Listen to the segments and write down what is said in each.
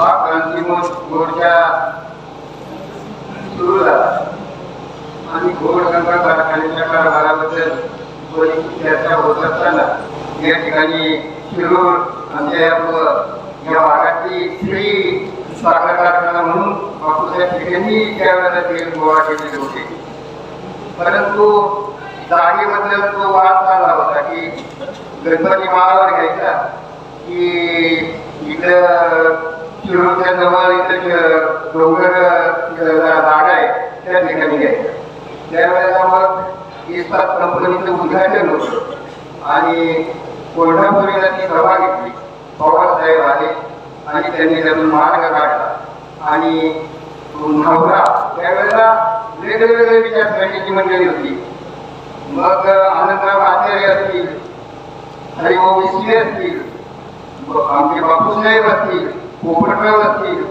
हा क्रांती मो- मोर्चा सुरू झाला आणि घोड गंगा कारखान्याच्या कारभाराबद्दल बरीच चर्चा होत असताना या ठिकाणी शिरूर आमच्या या भागातली स्त्री साखर कारखाना म्हणून बापूसाहेब ठिकाणी त्यावेळेला ते गोळा केलेले होते. परंतु जागेबद्दल तो वाद चालला होता की गणपती माळावर घ्यायचा की इकडं शिरूरच्या जवळ इथं डोंगर अं, आहे त्या ठिकाणी घ्यायचं त्यावेळेला मग इस्पात कंपनीचं उद्घाटन होतं आणि कोल्हापुरीला ती सभा घेतली पवारसाहेब आले आणि त्यांनी त्यातून मार्ग काढला आणि नवरा त्यावेळेला वेगवेगळे विचारसरणीची मंडळी होती मग आनंदराव आचार्य असतील हरिभाऊ विसले असतील आमचे बापूसाहेब असतील पोपटराव असतील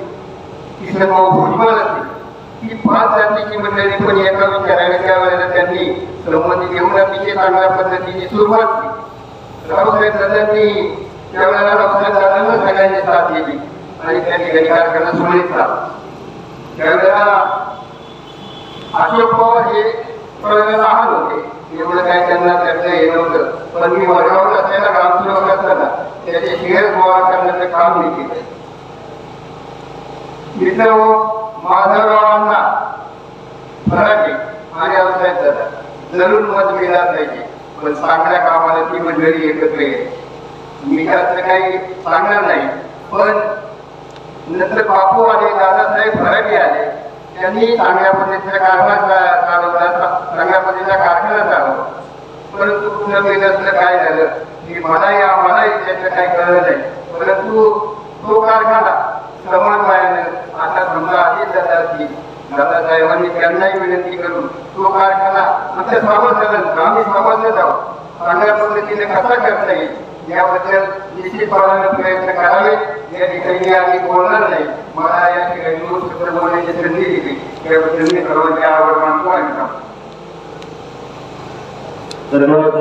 किशनभाऊ भुजबळ असतील ही पाच जातीची मंडळी पण एका विचाराने त्यावेळेला त्यांनी संबंधी घेऊन अतिशय चांगल्या पद्धतीची सुरुवात केली. रावसाहेब दादांनी त्यावेळेला रावसाहेब दादांना सगळ्यांनी साथ दिली आणि त्या ठिकाणी कारखाना सुरळीत झाला. त्यावेळेला अशोक पवार हे थोडे लहान होते. एवढं काय त्यांना त्यांचं हे नव्हतं. पण मी वर्गावर असलेला ग्रामसेवक असताना त्याचे शेअर गोळा करण्याचं काम मी केलं इथं हो, माधवरावांना. फराटे आणि व्यवसाय दादा जरूर मत मिळणार पाहिजे पण चांगल्या कामाला ती मंडळी एकत्र येईल. मी त्याचं काही सांगणार नाही पण नंतर बापू आले दादासाहेब फराटे आले. त्यांनी चांगल्या पद्धतीचा कारभार चालवला चांगल्या पद्धतीचा कारखाना चालवला. परंतु पुन्हा असलं काय झालं की मलाही आम्हालाही त्याचं काही कळलं नाही परंतु तो कारखाना समन्वयानं आता समजा आधीच जातात की दादासाहेबांनी त्यांनाही विनंती करून तो कारखाना आमच्या सभासदांचा आम्ही सभासद आहोत चांगल्या पद्धतीने कसा करता येईल? याबद्दल निश्चितपणाने प्रयत्न करावे. या ठिकाणी आम्ही बोलणार नाही. मला या ठिकाणी दोन शब्द बोलण्याची संधी दिली त्याबद्दल मी सर्वांची आवड मानतो आणि थांबतो. धन्यवाद